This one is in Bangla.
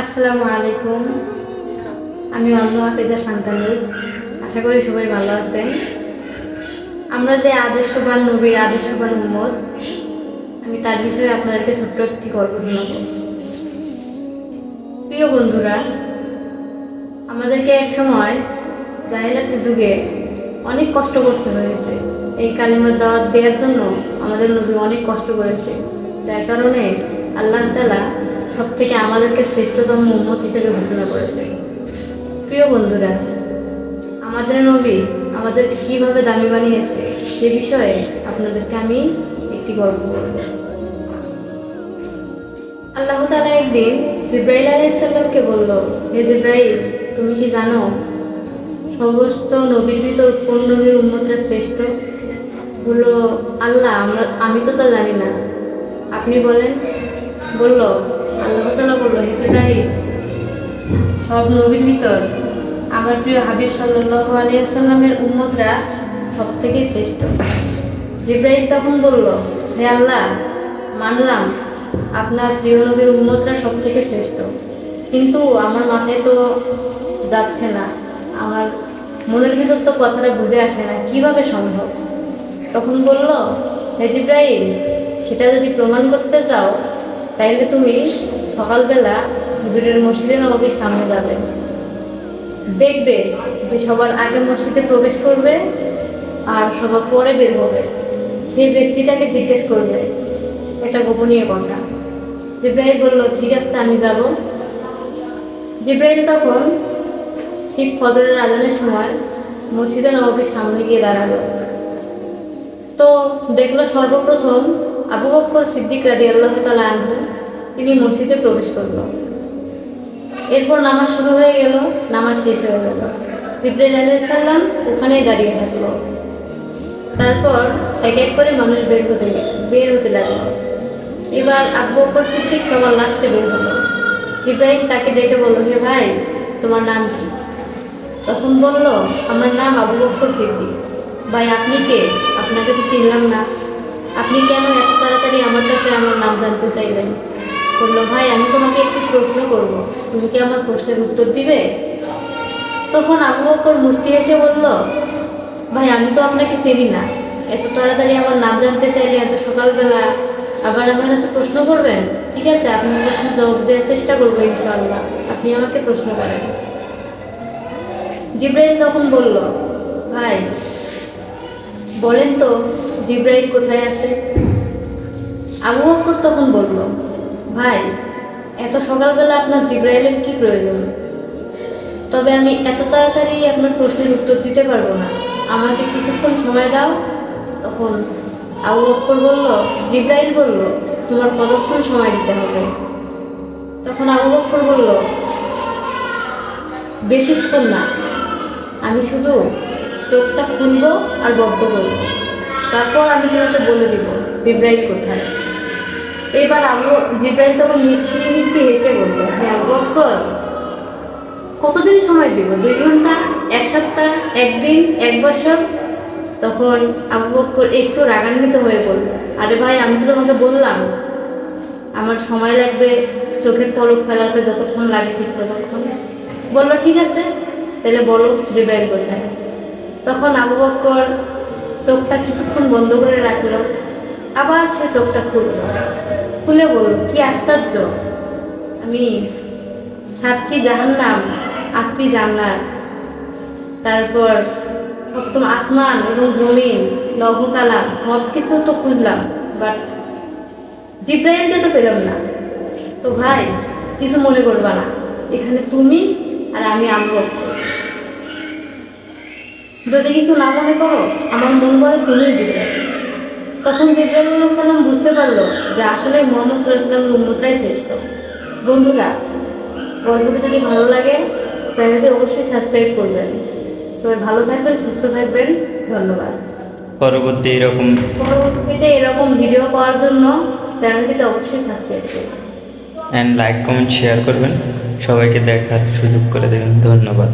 আসসালামু আলাইকুম। আমি অন্য হাফেজা সন্তানুর আশা করি সবাই ভালো আছেন। আমরা যে আদর্শবান নবীর আদর্শবান উম্মত, আমি তার বিষয়ে আপনাদেরকে ছোট্ট একটি গল্প শোনাব। প্রিয় বন্ধুরা, আমাদেরকে এক সময় জাহিলাতের যুগে অনেক কষ্ট করতে হয়েছে। এই কালিমার দাওয়াত দেওয়ার জন্য আমাদের নবী অনেক কষ্ট করেছে। যার কারণে আল্লাহ তালা সব থেকে আমাদেরকে শ্রেষ্ঠতম উম্মত হিসেবে ঘোষণা করেছে। প্রিয় বন্ধুরা, আমাদের নবী আমাদেরকে কীভাবে দামি বানিয়েছে সে বিষয়ে আপনাদেরকে আমি একটি গল্প বলব। আল্লাহ তালা একদিন জিব্রাইল আলাইসাল্লামকে বলল, হে জিব্রাইল, তুমি কি জানো সমস্ত নবীর ভিতর কোন নবীর উন্মতরা শ্রেষ্ঠ? বলল, আল্লাহ, আমরা, আমি তো তা জানি না। আপনি বলেন, বলল আল্লাহ করল বলল হে জিব্রাইল সব নবীর ভিতর আমার প্রিয় হাবিব সাল্লাহ আলিয়াল্লামের উম্মতরা সব থেকে শ্রেষ্ঠ। জিব্রাইল তখন বলল, হে আল্লাহ, মানলাম আপনার প্রিয় নবীর উম্মতরা সব থেকে শ্রেষ্ঠ। কিন্তু আমার মাথায় তো যাচ্ছে না। আমার মনের ভিতর তো কথাটা বুঝে আসে না, কীভাবে সম্ভব? তখন বলল, হে জিব্রাইল, সেটা যদি প্রমাণ করতে চাও, তাইলে তুমি সকালবেলা হুজুরের মসজিদে নবীর সামনে যাবে। দেখবে যে সবার আগে মসজিদে প্রবেশ করবে আর সবার পরে বের হবে। সেই ব্যক্তিটাকে জিজ্ঞেস করবে, এটা গোপনীয় কথা? জিব্রাহিল বলল, ঠিক আছে, আমি যাব। জিব্রাহিল তখন ঠিক ফজরের আজানের সময় মসজিদে নবীর সামনে গিয়ে দাঁড়াল। তো দেখল সর্বপ্রথম আবু বক্কর সিদ্দিক রাদি আল্লাহ তালা আনহু তিনি মসজিদে প্রবেশ করল। এরপর নামাজ শুরু হয়ে গেল, নামাজ শেষ হয়ে গেল। জিব্রাইল আলাইসাল্লাম ওখানেই দাঁড়িয়ে থাকল। তারপর এক এক করে মানুষ বের হতে বের হতে লাগল। এবার আব্বু বকর সিদ্দিক সবার লাস্টে বের হলো। জিব্রাহিম তাকে ডেকে বলল, হে ভাই, তোমার নাম কি? তখন বলল, আমার নাম আবু বকর সিদ্দিক। ভাই, আপনি কে? আপনাকে তো চিনলাম না। আপনি কেন এত তাড়াতাড়ি আমার কাছে আমার নাম জানতে চাইলেন? বলল ভাই, আমি তোমাকে একটি প্রশ্ন করব। তুমি কি আমার প্রশ্নের উত্তর দিবে? তখন আবু বকর মুস্কি হেসে বলল, ভাই, আমি তো আপনাকে চিনি না। এত তাড়াতাড়ি আমার নাম জানতে চাইলে এত সকালবেলা আবার আমার কাছে প্রশ্ন করবেন? ঠিক আছে, আপনি প্রশ্ন জবাব দেওয়ার চেষ্টা করব, ইনশাআল্লাহ। আপনি আমাকে প্রশ্ন করেন। জিব্রাইল তখন বলল, ভাই, বলেন তো, জিব্রাইল কোথায় আছে? আবু বকর তখন বলল ভাই, এত সকালবেলা আপনার জিব্রাইলের কি প্রয়োজন? তবে আমি এত তাড়াতাড়ি আপনার প্রশ্নের উত্তর দিতে পারব না। আমাকে কিছুক্ষণ সময় দাও। তখন আবু বক্কর বলল, জিব্রাইল বলল, তোমার কতক্ষণ সময় দিতে হবে? তখন আবু বক্কর বলল, বেশিক্ষণ না। আমি শুধু চোখটা খুলবো আর বদ্ধ করব। তারপর আমি তোমাকে বলে দিব, জিব্রাইল কোথায়? এবার আবু জিব্রাইল তখন মিস্ত্রি মিস্ত্রি হেসে বলল হ্যাঁ বক্কর কতদিন সময় দিব? দুই ঘণ্টা, এক সপ্তাহ, একদিন, এক বছর? তখন আবু বক্কর একটু রাগান্বিত হয়ে বলল, আরে ভাই, আমি তো তোমাকে বললাম, আমার সময় লাগবে, চোখের পলক ফেলাতে যতক্ষণ লাগে ঠিক ততক্ষণ। বলল, ঠিক আছে, তাহলে বলো জিব্রাইল কোথায়? তখন আবু বক্কর চোখটা কিছুক্ষণ বন্ধ করে রাখল, আবার সে চোখটা খুলল। খুলে বলল কি আশ্চর্য। আমি সাতটি জাহান্নাম আটটি জান্নাত। তারপর সপ্তম আসমান এবং জমিন লৌহ কালাম সব কিছু তো খুঁজলাম বাট জিব্রাইলকে তো পেলাম না। তো ভাই, কিছু মনে করবা না, এখানে তুমি আর আমি আমল যদি কিছু না মনে করো, আমার মন বলে তুমি দিবে তখন সাল্লাম বুঝতে পারল যে আসলে মোহাম্মদ সাল্লাহ সাল্লাম উম্মতরাই শ্রেষ্ঠ। বন্ধুরা গল্পটি যদি ভালো লাগে চ্যানেলটি অবশ্যই সাবস্ক্রাইব করবেন। তবে ভালো থাকবেন সুস্থ থাকবেন। ধন্যবাদ। পরবর্তী এরকম পরবর্তীতে এরকম ভিডিও পাওয়ার জন্য চ্যানেলটিতে অবশ্যই সাবস্ক্রাইব করবেন। অ্যান্ড লাইক কমেন্ট শেয়ার করবেন। সবাইকে দেখার সুযোগ করে দেবেন। ধন্যবাদ।